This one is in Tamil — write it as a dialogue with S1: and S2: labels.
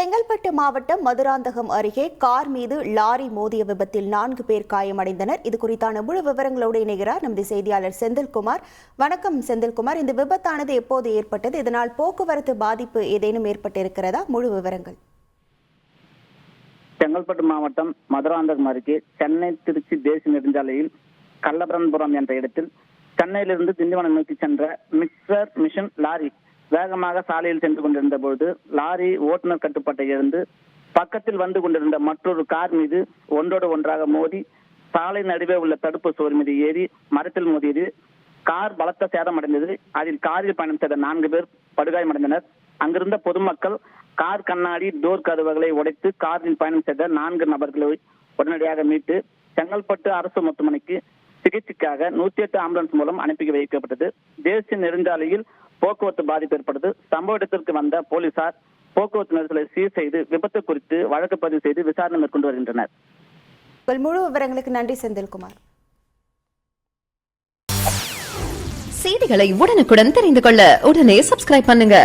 S1: செங்கல்பட்டு மாவட்டம் மதுராந்தகம் அருகே கார் மீது லாரி மோதிய விபத்தில் நான்கு பேர் காயமடைந்தனர். இது குறித்தான முழு விவரங்களோடு இணைகிறார் நமது செய்தியாளர் செந்தில்குமார். வணக்கம் செந்தில்குமார். இந்த விபத்தானது எப்போது ஏற்பட்டது? இதனால் போக்குவரத்து பாதிப்பு ஏதேனும் ஏற்பட்டிருக்கிறதா? முழு விவரங்கள்.
S2: செங்கல்பட்டு மாவட்டம் மதுராந்தகம் அருகே சென்னை திருச்சி தேசிய நெடுஞ்சாலையில் கள்ளபரன்புரம் என்ற இடத்தில் சென்னையிலிருந்து திண்டிவனம் நோக்கி சென்ற மிக்சர் மிஷின் லாரி வேகமாக சாலையில் சென்று கொண்டிருந்த பொழுது லாரி ஓட்டுநர் கட்டுப்பாட்டை இழந்து பக்கத்தில் வந்து கொண்டிருந்த மற்றொரு கார் மீது ஒன்றோடு ஒன்றாக மோதி சாலை நடுவே உள்ள தடுப்பு சுவர் மீது ஏறி மரத்தில் மோதியது. கார் பலத்த சேதமடைந்தது அதில் காரில் பயணம் செய்த நான்கு பேர் படுகாயமடைந்தனர். அங்கிருந்த பொதுமக்கள் கார் கண்ணாடி டோர் கதவுகளை உடைத்து காரில் பயணம் செய்த நான்கு நபர்களை உடனடியாக மீட்டு செங்கல்பட்டு அரசு மருத்துவமனைக்கு சிகிச்சைக்காக நூத்தி எட்டு ஆம்புலன்ஸ் மூலம் அனுப்பி வைக்கப்பட்டது. தேசிய நெடுஞ்சாலையில் போக்குவரத்து பாதிப்பு ஏற்பட்டது. சம்பவ இடத்திற்கு வந்த போலீசார் போக்குவரத்து நெரிசலை சீர் செய்து விபத்து குறித்து வழக்கு பதிவு செய்து விசாரணை மேற்கொண்டு வருகின்றனர்.
S1: முழு விவரங்களுக்கு நன்றி செந்தில்குமார்.
S3: செய்திகளை உடனுக்குடன் தெரிந்து கொள்ள உடனே சப்ஸ்கிரைப் பண்ணுங்க.